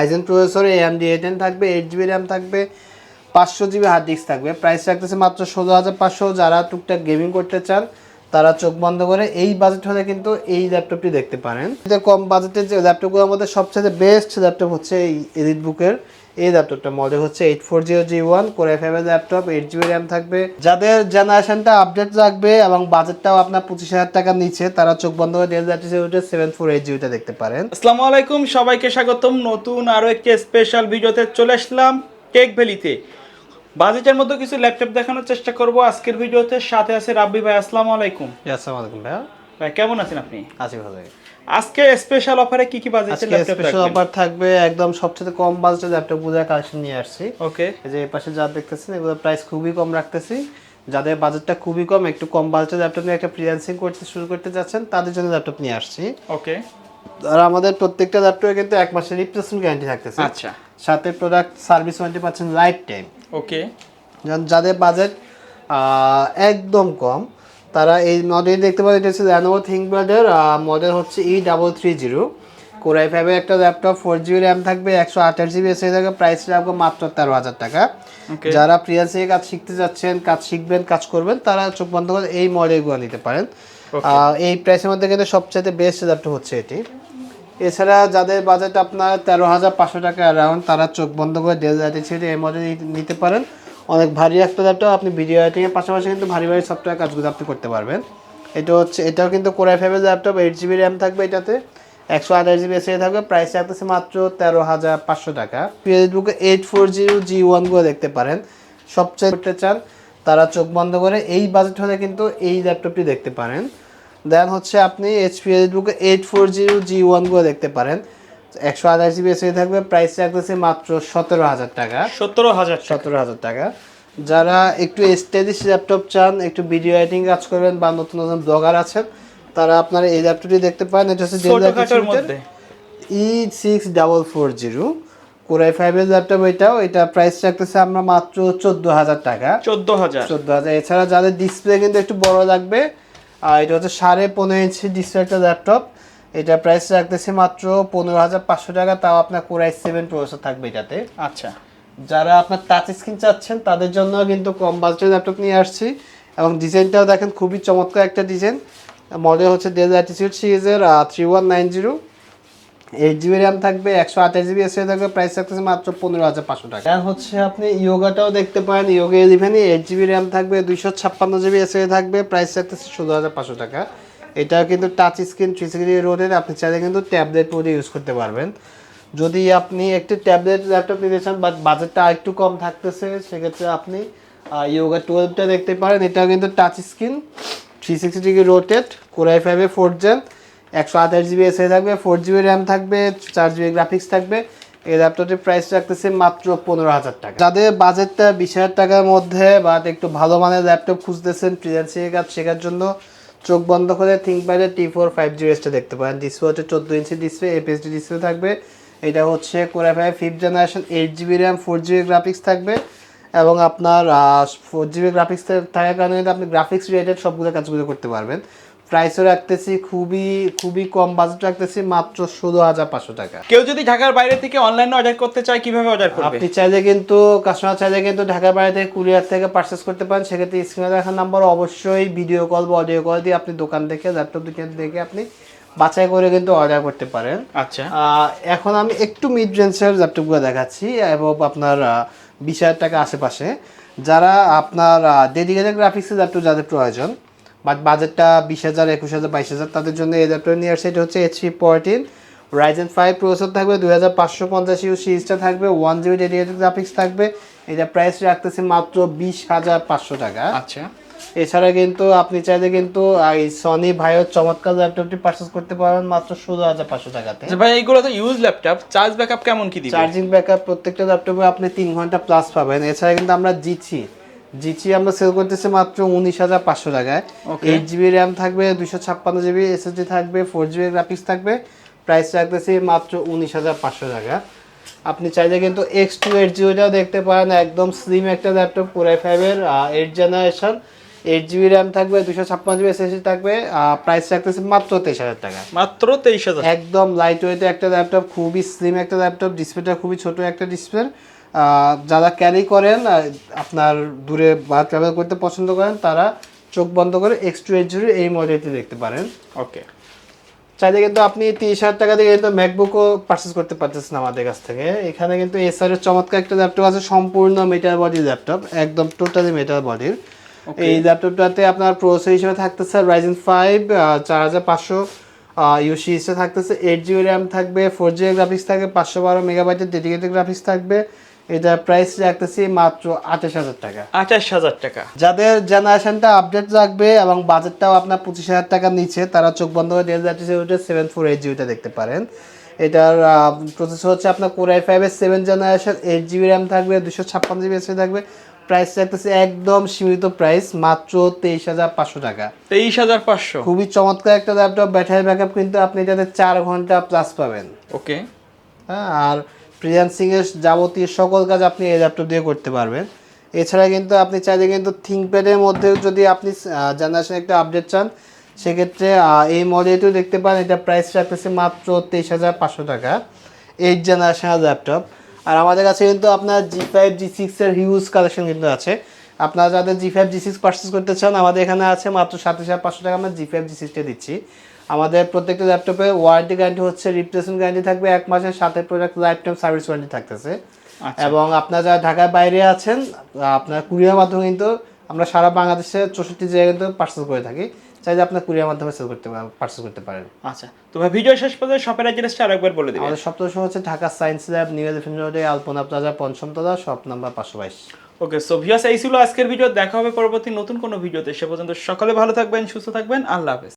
Eigen processor AMD A ten থাকবে eight GB RAM থাকবে, পাঁচশো জিবি হার্ড ডিস্ক থাকবে। প্রাইস রাখতেছে মাত্র ষোলো হাজার পাঁচশো। যারা টুকটাক গেমিং করতে চান, তারা চোখ বন্ধ করে এই বাজেট হলে কিন্তু এই ল্যাপটপটি দেখতে পারেন। কম বাজেটের যে ল্যাপটপগুলোর মধ্যে সবচেয়ে বেস্ট ল্যাপটপ হচ্ছে এই এডিট বুকের এই ল্যাপটপটা মডেল হচ্ছে eight four zero G one core five এর ল্যাপটপ এইট জিবি র্যাম থাকবে। যাদের জেনারেশনটা আপডেট রাখবে এবং বাজেটটাও আপনার পঁচিশ হাজার টাকার নিচে তারা চোখ বন্ধ করে Dell laptop seven four eight জিবিটা দেখতে পারেন। আসসালামু আলাইকুম সবাইকে স্বাগতম। নতুন আরও একটি স্পেশাল ভিডিওতে চলে আসলাম টেক ভ্যালিতে বাজেটের মধ্যে কিছু ল্যাপটপ দেখানোর চেষ্টা করব। আজকের ভিডিওতে সাথে আছে রাব্বি ভাই আসসালামু আলাইকুম। আসসালামু আলাইকুম ভাইয়া। ভাই কেমন আছেন আপনি? আছি ভালো আজকে স্পেশাল অফারে কি কি বাজেটের আজকে স্পেশাল অফার থাকবে একদম সবচেয়ে কম বাজেটের ল্যাপটপগুলোর কালেকশন নিয়ে আসছি। ওকে এই যে এই পাশে যা দেখতেছেন এগুলোর প্রাইস খুবই কম রাখতেছি। যাদের বাজেটটা খুবই কম একটু কম বাজেটের ল্যাপটপ নিয়ে একটা ফ্রিল্যান্সিং করতে শুরু করতে যাচ্ছেন তাদের জন্য ল্যাপটপ নিয়ে আসছি। ওকে আর আমাদের প্রত্যেকটা ল্যাপটপে কিন্তু এক মাসের রিপ্লেসমেন্ট গ্যারান্টি থাকতেছে। আচ্ছা। সাথে প্রোডাক্ট সার্ভিস ওয়ারেন্টি পাচ্ছেন লাইফ টাইম ওকে যাদের বাজেট একদম কম তারা এই মডেল দেখতে পারেন এটা হচ্ছে ল্যানোভো থিঙ্কপ্যাডের মডেল হচ্ছে E double three zero core i ফাইভের একটা ল্যাপটপ ফোর জিবি র্যাম থাকবে একশো আঠাশ জিবি এসে থাকবে প্রাইস রাখব মাত্র তেরো হাজার টাকা. যারা ফ্রিল্যান্সিং কাজ শিখতে যাচ্ছেন কাজ শিখবেন কাজ করবেন তারা চোখ বন্ধ করে এই মডেলগুলো নিতে পারেন। এই প্রাইসের মধ্যে কিন্তু সবচেয়ে বেস্ট ল্যাপটপ হচ্ছে এটি। এছাড়া যাদের বাজেট আপনার তেরো হাজার পাঁচশো টাকা অ্যারাউন্ড তারা চোখ বন্ধ করে ডেল ছেড়ে এই মডেল নিতে পারেন। অনেক ভারী ল্যাপটপ আপনি ভিডিও এডিটিংয়ের পাশাপাশি কিন্তু ভারী ভারী সফটওয়্যার কাজগুলো আপনি করতে পারবেন। এটা হচ্ছে, এটাও কিন্তু কোরাই ফাইভের ল্যাপটপ এইট জিবি র্যাম থাকবে এটাতে। একশো আঠাশ জিবি এসে থাকবে প্রাইস রাখতেছে মাত্র তেরো হাজার পাঁচশো টাকা। ফেসবুকে এইট ফোর জিরো জি ওয়ানগুলো দেখতে পারেন। সবচেয়ে করতে চান, তারা চোখ বন্ধ করে এই বাজেট হলে কিন্তু এই ল্যাপটপটি দেখতে পারেন। দেন হচ্ছে আপনি এইচপি বুকে এইট ফোর জিরো জি ওয়ানগুলো দেখতে পারেন। একশো আঠাশ জিবি এসে থাকবে প্রাইস রাখতেছে মাত্র সতেরো হাজার টাকা। সতেরো হাজার সতেরো হাজার টাকা। যারা একটু স্টাইলিশ ল্যাপটপ চান একটু ভিডিও এডিটিং কাজ করবেন বা নতুন নতুন ব্লগার আছেন তারা আপনারা এই ল্যাপটপটি দেখতে পারেন। এটা হচ্ছে মধ্যে। E six double four zero core i ফাইভের ল্যাপটপ এটাও। এটা প্রাইস রাখতেছে আমরা মাত্র চোদ্দ হাজার টাকা। চোদ্দ হাজার। চোদ্দ হাজার। এছাড়া যাদের ডিসপ্লে কিন্তু একটু বড় লাগবে আর এটা হচ্ছে সাড়ে পনেরো ইঞ্চি ডিসপ্লে একটা ল্যাপটপ এটা প্রাইস রাখতেছে মাত্র পনেরো হাজার পাঁচশো টাকা তাও আপনার কোরাই সেভেন প্রসেসর থাকবে এটাতে। আচ্ছা। যারা আপনার টাচ স্ক্রিন চাচ্ছেন তাদের জন্য কিন্তু কম বাজেটের ল্যাপটপ নিয়ে আসছি। এবং ডিজাইনটাও দেখেন খুবই চমৎকার একটা ডিজাইন মডেল হচ্ছে ডেল অ্যাটিটিউড সিরিজের three one nine zero eight GB RAM থাকবে একশো আঠাশ জিবি এসে থাকবে প্রাইস থাকতেছে মাত্র পনেরো হাজার পাঁচশো টাকা। আর হচ্ছে আপনি ইয়োগাটাও দেখতে পারেন ইয়োগা ইলেভেনে এইট জিবি র্যাম থাকবে দুইশো ছাপ্পান্ন জিবি এসে থাকবে প্রাইস থাকতেছে ষোলো হাজার পাঁচশো টাকা। এটা কিন্তু টাচ স্ক্রিন থ্রি সিক্সটি রোডের আপনি চাইলে কিন্তু ট্যাবলেট মোডে ইউজ করতে পারবেন। যদি আপনি একটি ট্যাবলেট ল্যাপটপ নিতে চান বাট বাজেটটা একটু কম থাকতেছে, সেক্ষেত্রে আপনি ইয়োগা টুয়েলভটা দেখতে পারেন। এটাও কিন্তু touch screen three sixty degree rotate core i ফাইভে ফোর জেন একশো আঠাশ জিবি এসে থাকবে ফোর জিবি র্যাম থাকবে, চার জিবি গ্রাফিক্স থাকবে। এই ল্যাপটপটির প্রাইস রাখতেছে মাত্র পনেরো হাজার টাকা। যাদের বাজেটটা বিশ হাজার টাকার মধ্যে বাট একটু ভালো মানের ল্যাপটপ খুঁজতেছেন ফ্রিল্যান্সিং কাজ শেখার জন্য চোখ বন্ধ করে থিঙ্ক প্যাডে টি ফোর ফাইভ জি এসটা দেখতে পারেন। ডিসপ্লে হচ্ছে চোদ্দ ইঞ্চি ডিসপ্লে এপিএসডি ডিসপ্লে থাকবে। এটা হচ্ছে core i five fifth generation eight GB RAM four GB graphics থাকবে। এবং আপনার ফোর জিবি গ্রাফিক্স থাকার কারণে আপনি গ্রাফিক্স রিলেটেড সবগুলো কাজগুলো করতে পারবেন। প্রাইসও রাখতেছি খুবই খুবই কম বাজেট রাখতেছি মাত্র ষোলো হাজার পাঁচশো টাকা। কেউ যদি ঢাকার বাইরে থেকে অনলাইনে অর্ডার করতে চায় কীভাবে অর্ডার করবে? আপনি চাইলে কিন্তু কাস্টমার চাইলে কিন্তু ঢাকার বাইরে থেকে কুরিয়ার থেকে পারচেস করতে পারেন। সেক্ষেত্রে স্ক্রিনে দেখার নাম্বার অবশ্যই ভিডিও কল বা অডিও কল দিয়ে আপনি দোকান থেকে ল্যাপটপ দোকান থেকে আপনি বাছাই করে কিন্তু অর্ডার করতে পারেন। আচ্ছা। এখন আমি একটু মিড রেঞ্জের ল্যাপটপগুলো দেখাচ্ছি এবং আপনার বিশ হাজার টাকা আশেপাশে। যারা আপনার ডেডিকেটেড গ্রাফিক্সের ল্যাপটপ যাদের প্রয়োজন বাট বাজেটটা বিশ হাজার একুশ হাজার বাইশ হাজার তাদের জন্য এই ল্যাপটপ নিয়ে আসছে। এটা হচ্ছে HP fourteen Ryzen five processor থাকবে দুই হাজার পাঁচশো পঞ্চাশ ইউ সিরিজটা থাকবে ওয়ান জিবি ডেডিকেটেড গ্রাফিক্স থাকবে। এটা প্রাইস রাখতেছে মাত্র বিশ হাজার পাঁচশো টাকা। আচ্ছা। এছাড়া কিন্তু আপনি চাইলে কিন্তু এই সনি ভাইয়ের চমৎকার ল্যাপটপটি পারচেস করতে পারবেন মাত্র ষোলো হাজার পাঁচশো টাকাতে। আচ্ছা ভাই এইগুলো তো ইউজ ল্যাপটপ। চার্জ ব্যাকআপ কেমন কি দিবে? চার্জিং ব্যাকআপ প্রত্যেকটা ল্যাপটপে আপনি তিন ঘণ্টা প্লাস পাবেন। এছাড়া কিন্তু আমরা জিচি জিচি আমরা সেল করতেছি মাত্র উনিশ হাজার পাঁচশো টাকায়। এইট জিবি র্যাম থাকবে দুশো ছাপ্পান্ন জিবি এসএসডি থাকবে ফোর জিবি গ্রাফিক্স থাকবে। প্রাইস রাখতেছি মাত্র উনিশ হাজার পাঁচশো টাকা। আপনি চাইলে কিন্তু এক্স টু এইট জিরোটাও দেখতে পারেন একদম স্লিম একটা ল্যাপটপ কোরাই ফাইভের eight generation eight GB RAM থাকবে দুশো ছাপ্পান্ন জিবি এসএসডি থাকবে প্রাইস রাখতেছে মাত্র তেইশ হাজার টাকা। মাত্র তেইশ হাজার। একদম লাইট ওয়েটে একটা ল্যাপটপ খুবই স্লিম একটা ল্যাপটপ ডিসপ্লেটা খুবই ছোট একটা ডিসপ্লে যারা ক্যারি করেন আপনার দূরে বা ট্রাভেল করতে পছন্দ করেন তারা চোখ বন্ধ করে এক্স টু এইট এই মডেলটি দেখতে পারেন। ওকে চাইলে কিন্তু আপনি তিরিশ হাজার টাকা দিয়ে কিন্তু ম্যাকবুকও পারচেস করতে পারতেছেন আমাদের কাছ থেকে। এখানে কিন্তু এসআর এর চমৎকার একটা ল্যাপটপ আছে সম্পূর্ণ মেটাল বডির ল্যাপটপ একদম টোটালি মেটাল বডির এই ল্যাপটপটাতে আপনার প্রসেসর হিসেবে থাকতেছে রাইজেন ফাইভ চার হাজার পাঁচশো ইউসি হিসেবে থাকতেছে এইট জিবি র্যাম থাকবে ফোর জিবি গ্রাফিক্স থাকবে পাঁচশো বারো মেগাবাইটের ডেডিকেটেড গ্রাফিক্স থাকবে। এটার প্রাইস রাখতেছি মাত্র আঠাশ হাজার টাকা। আঠাশ হাজার টাকা। যাদের জেনারেশনটা আপডেট রাখবে এবং বাজেটটাও আপনার পঁচিশ হাজার টাকার নিচে তারা চোখ বন্ধ করে ডেল যাচ্ছে সেভেন ফোর এইট জিবিটা দেখতে পারেন। এটার প্রসেসর হচ্ছে আপনার কোর আই ফাইভের seven generation eight GB RAM থাকবে দুশো ছাপ্পান্ন জিবি এসে থাকবে। প্রাইস রাখতেছে একদম সীমিত প্রাইস মাত্র তেইশ হাজার পাঁচশো টাকা। তেইশ হাজার পাঁচশো। খুবই চমৎকার একটা ল্যাপটপ ব্যাটারি ব্যাকআপ কিন্তু আপনি এটাতে চার ঘণ্টা প্লাস পাবেন। ওকে হ্যাঁ আর ফ্রিল্যান্সিং এর যাবতীয় সকল কাজ আপনি এই ল্যাপটপ দিয়ে করতে পারবেন। এছাড়া কিন্তু আপনি চাইলে কিন্তু থিঙ্কপ্যাডের মধ্যেও যদি আপনি জেনারেশন একটা আপডেট চান, সেক্ষেত্রে এই মডেলটিও দেখতে পারেন এটা প্রাইস রাখতেছে মাত্র তেইশ হাজার পাঁচশো টাকা এইট জেনারেশনের ল্যাপটপ আর আমাদের কাছে কিন্তু আপনার জি ফাইভ জি সিক্সের হিউজ কালেকশন কিন্তু আছে। আপনারা যাদের G five G six purchase করতে চান, আমাদের এখানে আছে মাত্র সাতাশ হাজার পাঁচশো টাকা, আমরা জি ফাইভ জি সিক্সটা দিচ্ছি। আমাদের প্রত্যেকটা ল্যাপটপে ওয়ারেন্টি গ্যারান্টি হচ্ছে রিপ্লেসমেন্ট গ্যারান্টি থাকবে এক মাসের সাথে product life time service warranty থাকতেছে। আচ্ছা। এবং আপনারা যারা ঢাকার বাইরে আছেন আপনার কুরিয়ার মাধ্যমে কিন্তু আমরা সারা বাংলাদেশে চৌষট্টি জায়গায় কিন্তু পার্সেল করে থাকি। চাইলে আপনার কুরিয়ার মাধ্যমে সেল করতে পার্সেল করতে পারেন। আচ্ছা তো ভাই ভিডিও শেষ পর্যন্ত শপের অ্যাড্রেসটা আরেকবার বলে দিবেন। আমাদের সপ্তাহ হচ্ছে Dhaka science lab new elephant রোডে আলপনা প্লাজা পঞ্চমতলা শপ নাম্বার পাঁচশো বাইশ। ওকে সো ভিউয়ার্স এই ছিল আজকের ভিডিও দেখা হবে পরবর্তী নতুন কোনো ভিডিওতে সে পর্যন্ত সকলে ভালো থাকবেন সুস্থ থাকবেন। আল্লাহ হাফেজ।